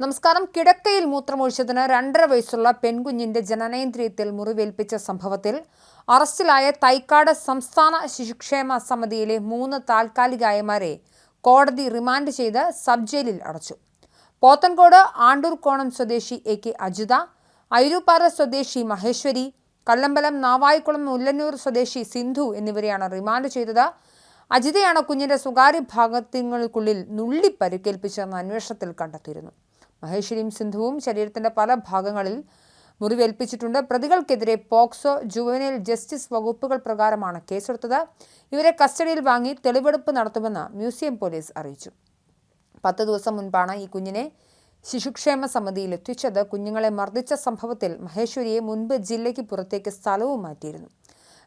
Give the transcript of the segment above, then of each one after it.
നമസ്കാരം. കിടക്കയിൽ മൂത്രമൊഴിച്ചതിന് രണ്ടര വയസ്സുള്ള പെൺകുഞ്ഞിന്റെ ജനനേന്ദ്രിയത്തിൽ മുറിവേൽപ്പിച്ച സംഭവത്തിൽ അറസ്റ്റിലായ തൈക്കാട് സംസ്ഥാന ശിശുക്ഷേമ സമിതിയിലെ മൂന്ന് താൽക്കാലികായമാരെ കോടതി റിമാൻഡ് ചെയ്ത് സബ് ജയിലിൽ അടച്ചു. പോത്തൻകോട് ആണ്ടൂർക്കോണം സ്വദേശി എ കെ അജിത ഐരൂപ്പാറ സ്വദേശി മഹേശ്വരി കല്ലമ്പലം നാവായിക്കുളം മുല്ലന്നൂർ സ്വദേശി സിന്ധു എന്നിവരെയാണ് റിമാൻഡ് ചെയ്തത്. അജിതയാണ് കുഞ്ഞിന്റെ സ്വകാര്യ ഭാഗത്തിനുള്ളിൽ നുള്ളി പരിക്കേൽപ്പിച്ചെന്ന് അന്വേഷണത്തിൽ കണ്ടെത്തിയിരുന്നു. മഹേശ്വരിയും സിന്ധുവും ശരീരത്തിന്റെ പല ഭാഗങ്ങളിൽ മുറിവേൽപ്പിച്ചിട്ടുണ്ട്. പ്രതികൾക്കെതിരെ പോക്സോ ജുവനൈൽ ജസ്റ്റിസ് വകുപ്പുകൾ പ്രകാരമാണ് കേസെടുത്തത്. ഇവരെ കസ്റ്റഡിയിൽ വാങ്ങി തെളിവെടുപ്പ് നടത്തുമെന്ന് മ്യൂസിയം പോലീസ് അറിയിച്ചു. പത്ത് ദിവസം മുൻപാണ് ഈ കുഞ്ഞിനെ ശിശുക്ഷേമ സമിതിയിൽ എത്തിച്ചത്. കുഞ്ഞുങ്ങളെ മർദ്ദിച്ച സംഭവത്തിൽ മഹേശ്വരിയെ മുൻപ് ജില്ലയ്ക്ക് പുറത്തേക്ക് സ്ഥലവും മാറ്റിയിരുന്നു.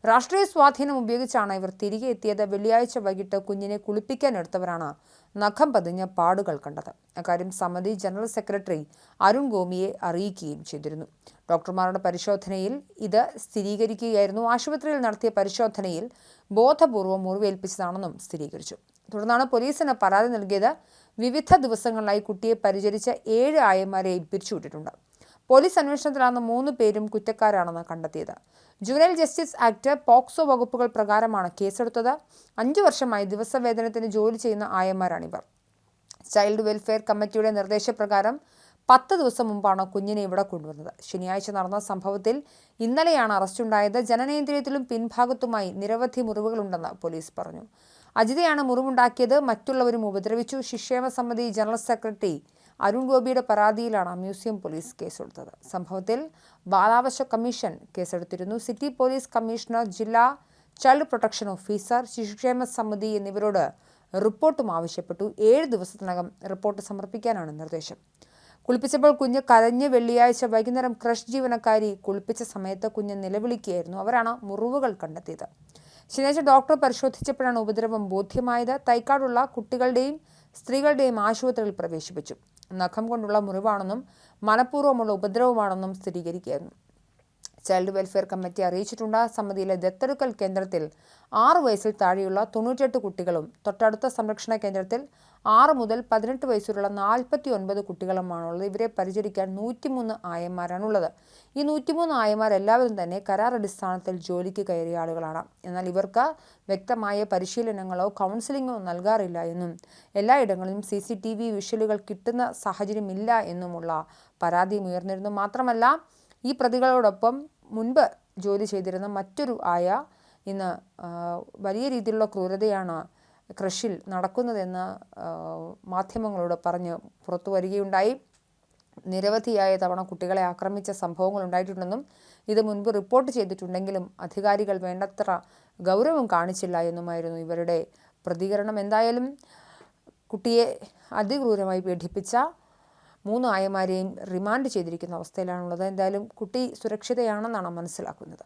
രാഷ്ട്രീയ സ്വാധീനം ഉപയോഗിച്ചാണ് ഇവർ തിരികെ എത്തിയത്. വെള്ളിയാഴ്ച വൈകിട്ട് കുഞ്ഞിനെ കുളിപ്പിക്കാൻ എടുത്തവരാണ് നഖം പതിഞ്ഞ പാടുകൾ കണ്ടത്. അക്കാര്യം സമിതി ജനറൽ സെക്രട്ടറി അരുൺ ഗോമിയെ അറിയിക്കുകയും ചെയ്തിരുന്നു. ഡോക്ടർമാരുടെ പരിശോധനയിൽ ഇത് സ്ഥിരീകരിക്കുകയായിരുന്നു. ആശുപത്രിയിൽ നടത്തിയ പരിശോധനയിൽ ബോധപൂർവം മുറിവേൽപ്പിച്ചതാണെന്നും സ്ഥിരീകരിച്ചു. തുടർന്നാണ് പോലീസിന് പരാതി നൽകിയത്. വിവിധ ദിവസങ്ങളിലായി കുട്ടിയെ പരിചരിച്ച ഏഴ് ആയമാരെയും പിരിച്ചുവിട്ടിട്ടുണ്ട്. പോലീസ് അന്വേഷണത്തിലാണ് മൂന്ന് പേരും കുറ്റക്കാരാണെന്ന് കണ്ടെത്തിയത്. ജുവനൈൽ ജസ്റ്റിസ് ആക്ട് പോക്സോ വകുപ്പുകൾ പ്രകാരമാണ് കേസെടുത്തത്. അഞ്ചു വർഷമായി ദിവസവേതനത്തിന് ജോലി ചെയ്യുന്ന ആയമാരാണിവർ. ചൈൽഡ് വെൽഫെയർ കമ്മിറ്റിയുടെ നിർദ്ദേശപ്രകാരം പത്ത് ദിവസം മുമ്പാണ് കുഞ്ഞിനെ ഇവിടെ കൊണ്ടുവന്നത്. ശനിയാഴ്ച നടന്ന സംഭവത്തിൽ ഇന്നലെയാണ് അറസ്റ്റുണ്ടായത്. ജനനേന്ദ്രിയത്തിലും പിൻഭാഗത്തുമായി നിരവധി മുറിവുകളുണ്ടെന്ന് പോലീസ് പറഞ്ഞു. അജിതയാണ് മുറിവുണ്ടാക്കിയത്. മറ്റുള്ളവരും ഉപദ്രവിച്ചു. ശിക്ഷേമ സമിതി ജനറൽ സെക്രട്ടറി അരുൺ ഗോപിയുടെ പരാതിയിലാണ് മ്യൂസിയം പോലീസ് കേസെടുത്തത്. സംഭവത്തിൽ ബാലാവശ കമ്മീഷൻ കേസെടുത്തിരുന്നു. സിറ്റി പോലീസ് കമ്മീഷണർ ജില്ലാ ചൈൽഡ് പ്രൊട്ടക്ഷൻ ഓഫീസർ ശിശുക്ഷേമ സമിതി എന്നിവരോട് റിപ്പോർട്ടും ആവശ്യപ്പെട്ടു. ഏഴ് ദിവസത്തിനകം റിപ്പോർട്ട് സമർപ്പിക്കാനാണ് നിർദ്ദേശം. കുളിപ്പിച്ചപ്പോൾ കുഞ്ഞ് കരഞ്ഞ് വെള്ളിയാഴ്ച വൈകുന്നേരം ക്രഷ് ജീവനക്കാരി കുളിപ്പിച്ച സമയത്ത് കുഞ്ഞ് നിലവിളിക്കുകയായിരുന്നു. അവരാണ് മുറിവുകൾ കണ്ടെത്തിയത്. ശനിയാഴ്ച ഡോക്ടർ പരിശോധിച്ചപ്പോഴാണ് ഉപദ്രവം ബോധ്യമായത്. തൈക്കാടുള്ള കുട്ടികളുടെയും സ്ത്രീകളുടെയും ആശുപത്രിയിൽ പ്രവേശിപ്പിച്ചു. നഖം കൊണ്ടുള്ള മുറിവാണെന്നും മനഃപൂർവമുള്ള ഉപദ്രവമാണെന്നും സ്ഥിരീകരിക്കുകയായിരുന്നു. ചൈൽഡ് വെൽഫെയർ കമ്മിറ്റി അറിയിച്ചിട്ടുണ്ട്. സമിതിയിലെ ദത്തെടുക്കൽ കേന്ദ്രത്തിൽ ആറ് വയസ്സിൽ താഴെയുള്ള തൊണ്ണൂറ്റെട്ട് കുട്ടികളും തൊട്ടടുത്ത സംരക്ഷണ കേന്ദ്രത്തിൽ ആറ് മുതൽ പതിനെട്ട് വയസ്സുള്ള നാൽപ്പത്തി ഒൻപത് കുട്ടികളുമാണുള്ളത്. ഇവരെ പരിചരിക്കാൻ നൂറ്റിമൂന്ന് ആയന്മാരാണുള്ളത്. ഈ നൂറ്റിമൂന്ന് ആയമാർ എല്ലാവരും തന്നെ കരാർ അടിസ്ഥാനത്തിൽ ജോലിക്ക് കയറിയ ആളുകളാണ്. എന്നാൽ ഇവർക്ക് വ്യക്തമായ പരിശീലനങ്ങളോ കൗൺസിലിങ്ങോ നൽകാറില്ല എന്നും എല്ലായിടങ്ങളിലും സി സി ടി വി വിഷ്വലുകൾ കിട്ടുന്ന സാഹചര്യമില്ല എന്നുമുള്ള പരാതിയും ഉയർന്നിരുന്നു. മാത്രമല്ല ഈ പ്രതികളോടൊപ്പം മുൻപ് ജോലി ചെയ്തിരുന്ന മറ്റൊരു ആയ ഇന്ന് വലിയ രീതിയിലുള്ള ക്രൂരതയാണ് കൃഷിയിൽ നടക്കുന്നതെന്ന് മാധ്യമങ്ങളോട് പറഞ്ഞ് പുറത്തു വരികയുണ്ടായി. നിരവധിയായ തവണ കുട്ടികളെ ആക്രമിച്ച സംഭവങ്ങൾ ഉണ്ടായിട്ടുണ്ടെന്നും ഇത് മുൻപ് റിപ്പോർട്ട് ചെയ്തിട്ടുണ്ടെങ്കിലും അധികാരികൾ വേണ്ടത്ര ഗൗരവം കാണിച്ചില്ല എന്നുമായിരുന്നു ഇവരുടെ പ്രതികരണം. എന്തായാലും കുട്ടിയെ അതിക്രൂരമായി പീഡിപ്പിച്ച മൂന്ന് ആയമാരെയും റിമാൻഡ് ചെയ്തിരിക്കുന്ന അവസ്ഥയിലാണുള്ളത്. എന്തായാലും കുട്ടി സുരക്ഷിതയാണെന്നാണ് മനസ്സിലാക്കുന്നത്.